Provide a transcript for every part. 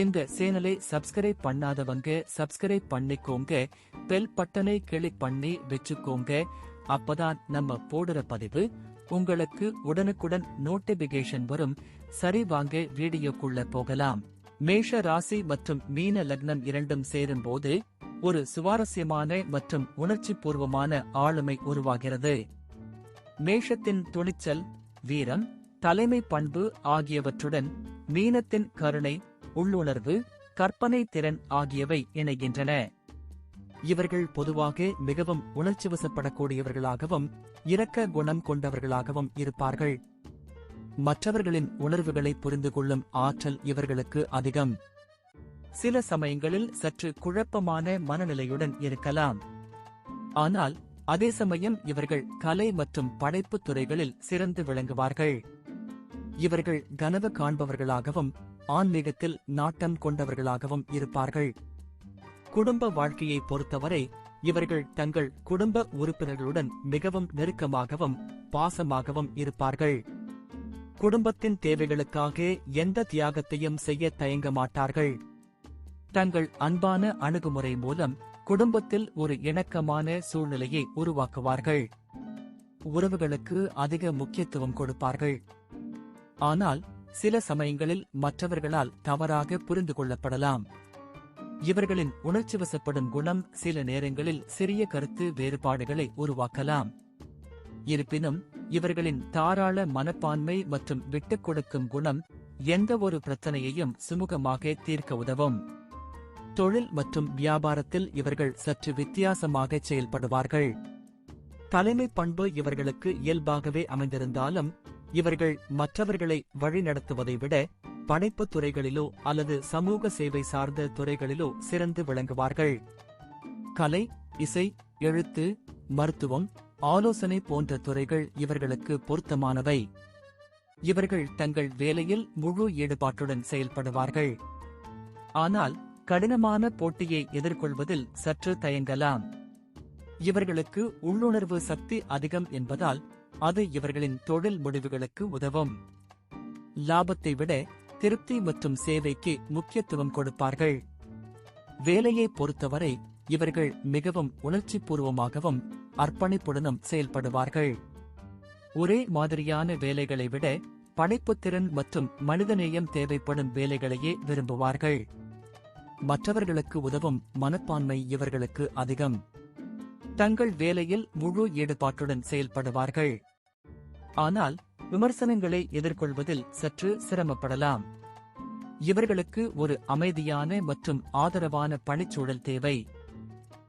இந்த சேனலை சப்ஸ்கிரைப் பண்ணாதவங்க சப்ஸ்கிரைப் பண்ணிக்கோங்க. பெல் பட்டனை கிளிக் பண்ணி வச்சுக்கோங்க. அப்பதான் நம்ம போடுற பதிவு உங்களுக்கு உடனுக்குடன் நோட்டிபிகேஷன் வரும். சரி வாங்க வீடியோக்குள்ள போகலாம். மேஷ ராசி மற்றும் மீன லக்னம் இரண்டும் சேரும் போது ஒரு சுவாரஸ்யமான மற்றும் உணர்ச்சி பூர்வமான ஆளுமை உருவாகிறது. மேஷத்தின் துணிச்சல் வீரம் தலைமை பண்பு ஆகியவற்றுடன் மீனத்தின் கருணை உள்ளுணர்வு கற்பனை திறன் ஆகியவை இணைகின்றன. இவர்கள் பொதுவாக மிகவும் உணர்ச்சி வசப்படக்கூடியவர்களாகவும் இரக்க குணம் கொண்டவர்களாகவும் இருப்பார்கள். மற்றவர்களின் உணர்வுகளை புரிந்து கொள்ளும் ஆற்றல் இவர்களுக்கு அதிகம். சில சமயங்களில் சற்று குழப்பமான மனநிலையுடன் இருக்கலாம். ஆனால் அதே சமயம் இவர்கள் கலை மற்றும் படைப்புத் துறைகளில் சிறந்து விளங்குவார்கள். இவர்கள் கனவு காண்பவர்களாகவும் ஆன்மீகத்தில் நாட்டம் கொண்டவர்களாகவும் இருப்பார்கள். குடும்ப வாழ்க்கையை பொறுத்தவரை இவர்கள் தங்கள் குடும்ப உறுப்பினர்களுடன் மிகவும் நெருக்கமாகவும் பாசமாகவும் இருப்பார்கள். குடும்பத்தின் தேவைகளுக்காக எந்த தியாகத்தையும் செய்ய தயங்க மாட்டார்கள். தங்கள் அன்பான அணுகுமுறை மூலம் குடும்பத்தில் ஒரு இணக்கமான சூழ்நிலையை உருவாக்குவார்கள். உறவுகளுக்கு அதிக முக்கியத்துவம் கொடுப்பார்கள். ஆனால் சில சமயங்களில் மற்றவர்களால் தவறாக புரிந்து கொள்ளப்படலாம். இவர்களின் உணர்ச்சி வசப்படும் குணம் சில நேரங்களில் சிறிய கருத்து வேறுபாடுகளை உருவாக்கலாம். இருப்பினும் இவர்களின் தாராள மனப்பான்மை மற்றும் விட்டுக் கொடுக்கும் குணம் எந்த ஒரு பிரச்சனையையும் சுமூகமாக தீர்க்க உதவும். தொழில் மற்றும் வியாபாரத்தில் இவர்கள் சற்று வித்தியாசமாக செயல்படுவார்கள். தலைமை பண்பு இவர்களுக்கு இயல்பாகவே அமைந்திருந்தாலும் இவர்கள் மற்றவர்களை வழிநடத்துவதை விட படைப்பு துறைகளிலோ அல்லது சமூக சேவை சார்ந்த துறைகளிலோ சிறந்து விளங்குவார்கள். கலை இசை எழுத்து மருத்துவம் ஆலோசனை போன்ற துறைகள் இவர்களுக்கு பொருத்தமானவை. இவர்கள் தங்கள் வேலையில் முழு ஈடுபாட்டுடன் செயல்படுவார்கள். ஆனால் கடினமான போட்டியை எதிர்கொள்வதில் சற்று தயங்கலாம். இவர்களுக்கு உள்ளுணர்வு சக்தி அதிகம் என்பதால் அது இவர்களின் தொழில் முடிவுகளுக்கு உதவும். லாபத்தை விட திருப்தி மற்றும் சேவைக்கு முக்கியத்துவம் கொடுப்பார்கள். வேலையை பொறுத்தவரை இவர்கள் மிகவும் உணர்ச்சிபூர்வமாகவும் அர்ப்பணிப்புடனும் செயல்படுவார்கள். ஒரே மாதிரியான வேலைகளை விட படைப்புத்திறன் மற்றும் மனிதநேயம் தேவைப்படும் வேலைகளையே விரும்புவார்கள். மற்றவர்களுக்கு உதவும் மனப்பான்மை இவர்களுக்கு அதிகம். தங்கள் வேலையில் முழு ஈடுபாட்டுடன் செயல்படுவார்கள். ஆனால் விமர்சனங்களை எதிர்கொள்வதில் சற்று சிரமப்படலாம். இவர்களுக்கு ஒரு அமைதியான மற்றும் ஆதரவான பணிச்சூழல் தேவை.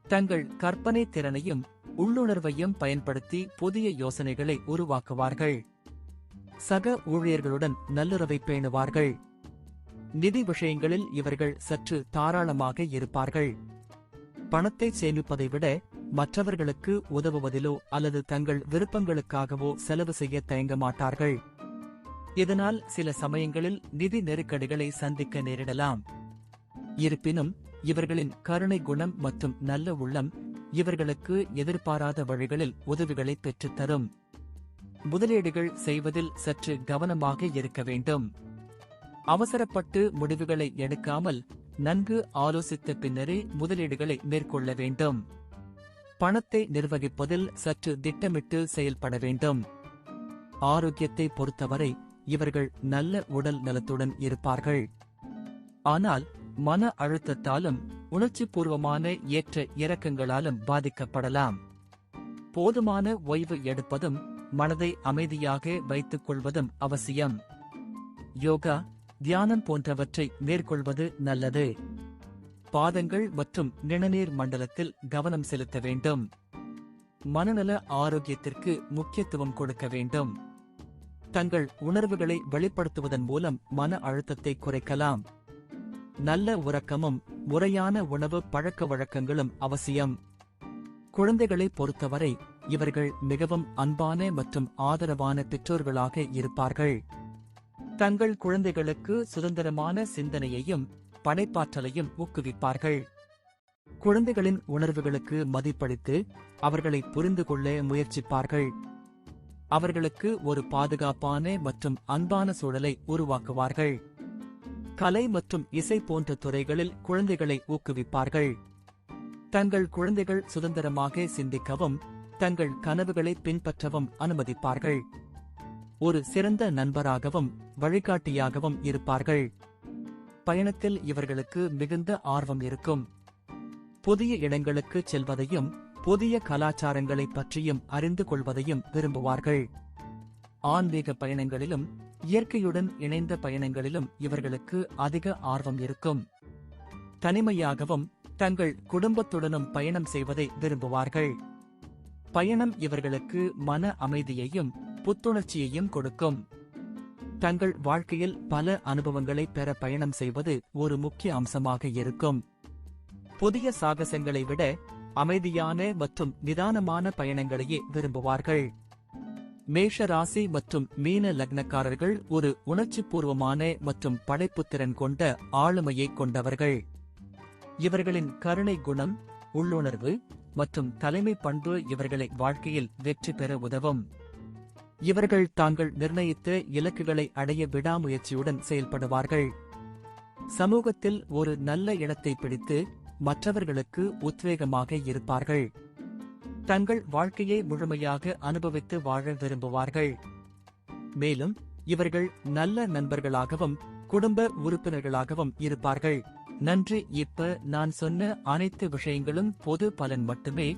தங்கள் கற்பனை திறனையும் உள்ளுணர்வையும் பயன்படுத்தி புதிய யோசனைகளை உருவாக்குவார்கள். சக ஊழியர்களுடன் நல்லுறவை பேணுவார்கள். நிதி விஷயங்களில் இவர்கள் சற்று தாராளமாக இருப்பார்கள். பணத்தை சேமிப்பதை விட மற்றவர்களுக்கு உதவுவதிலோ அல்லது தங்கள் விருப்பங்களுக்காகவோ செலவு செய்ய தயங்க மாட்டார்கள். இதனால் சில சமயங்களில் நிதி நெருக்கடிகளை சந்திக்க நேரிடலாம். இருப்பினும் இவர்களின் கருணை குணம் மற்றும் நல்ல உள்ளம் இவர்களுக்கு எதிர்பாராத வழிகளில் உதவிகளை பெற்றுத்தரும் முதலீடுகள் செய்வதில் சற்று கவனமாக இருக்க வேண்டும். அவசரப்பட்டு முடிவுகளை எடுக்காமல் நன்கு ஆலோசித்த பின்னரே முதலீடுகளை மேற்கொள்ள வேண்டும். பணத்தை நிர்வகிப்பதில் சற்று திட்டமிட்டு செயல்பட வேண்டும். ஆரோக்கியத்தை பொறுத்தவரை இவர்கள் நல்ல உடல் நலத்துடன் இருப்பார்கள். ஆனால் மன அழுத்தத்தாலும் உணர்ச்சிபூர்வமான ஏற்ற இறக்கங்களாலும் பாதிக்கப்படலாம். போதுமான ஓய்வு எடுப்பதும் மனதை அமைதியாக வைத்துக் கொள்வதும் அவசியம். யோகா தியானம் போன்றவற்றை மேற்கொள்வது நல்லது. பாதங்கள் மற்றும் நிணநீர் மண்டலத்தில் கவனம் செலுத்த வேண்டும். மனநல ஆரோக்கியத்திற்கு முக்கியத்துவம் கொடுக்க வேண்டும். தங்கள் உணர்வுகளை வெளிப்படுத்துவதன் மூலம் மன அழுத்தத்தை குறைக்கலாம். நல்ல உறக்கமும் முறையான உணவு பழக்க வழக்கங்களும் அவசியம். குழந்தைகளை பொறுத்தவரை இவர்கள் மிகவும் அன்பான மற்றும் ஆதரவான பெற்றோர்களாக இருப்பார்கள். தங்கள் குழந்தைகளுக்கு சுதந்திரமான சிந்தனையையும் படைப்பாற்றலையும் ஊக்குவிப்பார்கள். குழந்தைகளின் உணர்வுகளுக்கு மதிப்பளித்து அவர்களை புரிந்து கொள்ள முயற்சிப்பார்கள். அவர்களுக்கு ஒரு பாதுகாப்பான மற்றும் அன்பான சூழலை உருவாக்குவார்கள். கலை மற்றும் இசை போன்ற துறைகளில் குழந்தைகளை ஊக்குவிப்பார்கள். தங்கள் குழந்தைகள் சுதந்திரமாக சிந்திக்கவும் தங்கள் கனவுகளை பின்பற்றவும் அனுமதிப்பார்கள். ஒரு சிறந்த நண்பராகவும் வழிகாட்டியாகவும் இருப்பார்கள். பயணத்தில் இவர்களுக்கு மிகுந்த ஆர்வம் இருக்கும். புதிய இடங்களுக்கு செல்வதையும் புதிய கலாச்சாரங்களை பற்றியும் அறிந்து கொள்வதையும் விரும்புவார்கள். ஆன்மீக பயணங்களிலும் இயற்கையுடன் இணைந்த பயணங்களிலும் இவர்களுக்கு அதிக ஆர்வம் இருக்கும். தனிமையாகவும் தங்கள் குடும்பத்துடனும் பயணம் செய்வதை விரும்புவார்கள். பயணம் இவர்களுக்கு மன அமைதியையும் புத்துணர்ச்சியையும் கொடுக்கும். தங்கள் வாழ்க்கையில் பல அனுபவங்களை பெற பயணம் செய்வது ஒரு முக்கிய அம்சமாக இருக்கும். புதிய சாகசங்களை விட அமைதியான மற்றும் நிதானமான பயணங்களையே விரும்புவார்கள். மேஷ ராசி மற்றும் மீன லக்னக்காரர்கள் ஒரு உணர்ச்சிபூர்வமான மற்றும் படைப்புத்திறன் கொண்ட ஆளுமையை கொண்டவர்கள். இவர்களின் கருணை குணம் உள்ளுணர்வு மற்றும் தலைமை பண்பு இவர்களை வாழ்க்கையில் வெற்றி பெற உதவும். இவர்கள் தாங்கள் நிர்ணயித்த இலக்குகளை அடைய விடாமுயற்சியுடன் செயல்படுவார்கள். சமூகத்தில் ஒரு நல்ல இடத்தை பிடித்து மற்றவர்களுக்கு உத்வேகமாக இருப்பார்கள். தங்கள் வாழ்க்கையை முழுமையாக அனுபவித்து வாழ விரும்புவார்கள். மேலும் இவர்கள் நல்ல நண்பர்களாகவும் குடும்ப உறுப்பினர்களாகவும் இருப்பார்கள். நன்றி இப்ப நான் சொன்ன அனைத்து விஷயங்களும் பொது பலன் மட்டுமே